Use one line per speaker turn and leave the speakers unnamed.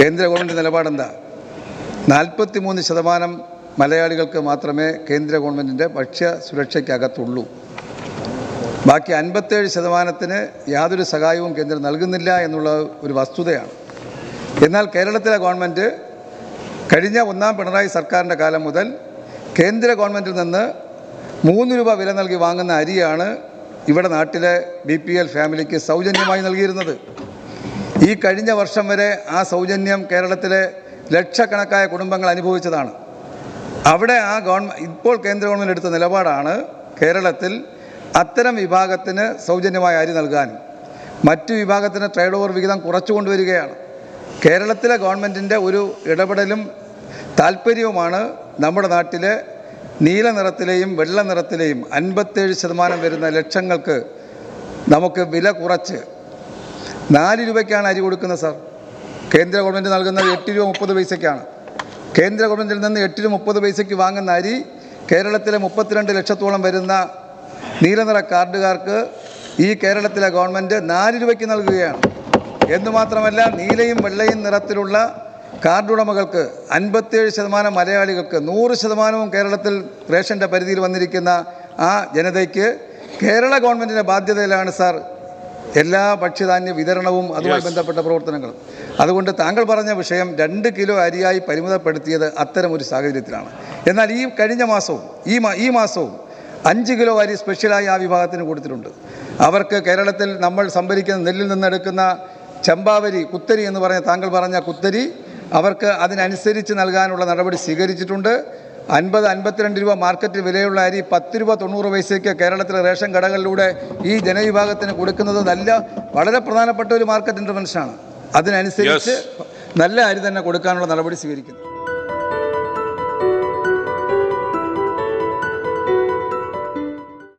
കേന്ദ്ര ഗവൺമെന്റ് നിലപാടെന്താ? നാൽപ്പത്തി മൂന്ന് ശതമാനം മലയാളികൾക്ക് മാത്രമേ കേന്ദ്ര ഗവൺമെന്റിന്റെ ഭക്ഷ്യ സുരക്ഷയ്ക്കകത്തുള്ളൂ. ബാക്കി അൻപത്തേഴ് ശതമാനത്തിന് യാതൊരു സഹായവും കേന്ദ്രം നൽകുന്നില്ല എന്നുള്ള ഒരു വസ്തുതയാണ്. എന്നാൽ കേരളത്തിലെ ഗവൺമെന്റ് കഴിഞ്ഞ ഒന്നാം പിണറായി സർക്കാരിന്റെ കാലം മുതൽ കേന്ദ്ര ഗവൺമെന്റിൽ നിന്ന് മൂന്ന് രൂപ വില നൽകി വാങ്ങുന്ന അരിയാണ് ഇവിടെ നാട്ടിലെ ബി ഫാമിലിക്ക് സൗജന്യമായി നൽകിയിരുന്നത്. ഈ കഴിഞ്ഞ വർഷം വരെ ആ സൗജന്യം കേരളത്തിലെ ലക്ഷക്കണക്കായ കുടുംബങ്ങൾ അനുഭവിച്ചതാണ്. അവിടെ ആ ഗവൺമെന്റ് ഇപ്പോൾ കേന്ദ്ര ഗവൺമെന്റ് എടുത്ത നിലപാടാണ് കേരളത്തിൽ അത്തരം വിഭാഗത്തിന് സൗജന്യമായ അരി നൽകാനും മറ്റു വിഭാഗത്തിന് ട്രേഡ് ഓവർ വിഹിതം കുറച്ചു കൊണ്ടുവരികയാണ്. കേരളത്തിലെ ഗവൺമെന്റിന്റെ ഒരു ഇടപെടലും താല്പര്യവുമാണ് നമ്മുടെ നാട്ടിലെ നീല നിറത്തിലെയും വെള്ള നിറത്തിലെയും അൻപത്തേഴ് ശതമാനം വരുന്ന ലക്ഷങ്ങൾക്ക് നമുക്ക് വില കുറച്ച് നാല് രൂപയ്ക്കാണ് അരി കൊടുക്കുന്നത് സാർ. കേന്ദ്ര ഗവൺമെന്റ് നൽകുന്നത് എട്ട് രൂപ മുപ്പത് പൈസയ്ക്കാണ്. കേന്ദ്ര ഗവൺമെന്റിൽ നിന്ന് എട്ട് രൂപ മുപ്പത് പൈസയ്ക്ക് വാങ്ങുന്ന അരി കേരളത്തിലെ മുപ്പത്തിരണ്ട് ലക്ഷത്തോളം വരുന്ന നീലനിറ കാർഡുകാർക്ക് ഈ കേരളത്തിലെ ഗവൺമെന്റ് നാല് രൂപയ്ക്ക് നൽകുകയാണ്. എന്ന് മാത്രമല്ല നീലയും വെള്ളയും നിറത്തിലുള്ള കാർഡുടമകൾക്ക് അൻപത്തിയേഴ് ശതമാനം മലയാളികൾക്ക് നൂറ് ശതമാനവും കേരളത്തിൽ റേഷന്റെ പരിധിയിൽ വന്നിരിക്കുന്ന ആ ജനതയ്ക്ക് കേരള ഗവൺമെന്റിന്റെ ബാധ്യതയിലാണ് സാർ എല്ലാ ഭക്ഷ്യധാന്യ വിതരണവും അതുമായി ബന്ധപ്പെട്ട പ്രവർത്തനങ്ങളും. അതുകൊണ്ട് താങ്കൾ പറഞ്ഞ വിഷയം രണ്ട് കിലോ അരിയായി പരിമിതപ്പെടുത്തിയത് അത്തരം ഒരു സാഹചര്യത്തിലാണ്. എന്നാൽ ഈ കഴിഞ്ഞ മാസവും ഈ ഈ മാസവും അഞ്ച് കിലോ അരി സ്പെഷ്യലായി ആ വിഭാഗത്തിന് കൊടുത്തിട്ടുണ്ട്. അവർക്ക് കേരളത്തിൽ നമ്മൾ സംഭരിക്കുന്ന നെല്ലിൽ നിന്നെടുക്കുന്ന ചമ്പാവരി കുത്തരി എന്ന് പറഞ്ഞ താങ്കൾ പറഞ്ഞ കുത്തരി അവർക്ക് അതിനനുസരിച്ച് നൽകാനുള്ള നടപടി സ്വീകരിച്ചിട്ടുണ്ട്. അൻപത് അൻപത്തിരണ്ട് രൂപ മാർക്കറ്റ് വിലയുള്ള അരി പത്ത് രൂപ തൊണ്ണൂറ് പൈസയ്ക്ക് കേരളത്തിലെ റേഷൻ കടകളിലൂടെ ഈ ജനവിഭാഗത്തിന് കൊടുക്കുന്നത് നല്ല വളരെ പ്രധാനപ്പെട്ട ഒരു മാർക്കറ്റ് ഇന്റർവെൻഷനാണ് അതിനനുസരിച്ച് നല്ല അരി തന്നെ കൊടുക്കാനുള്ള നടപടി സ്വീകരിക്കുന്നു.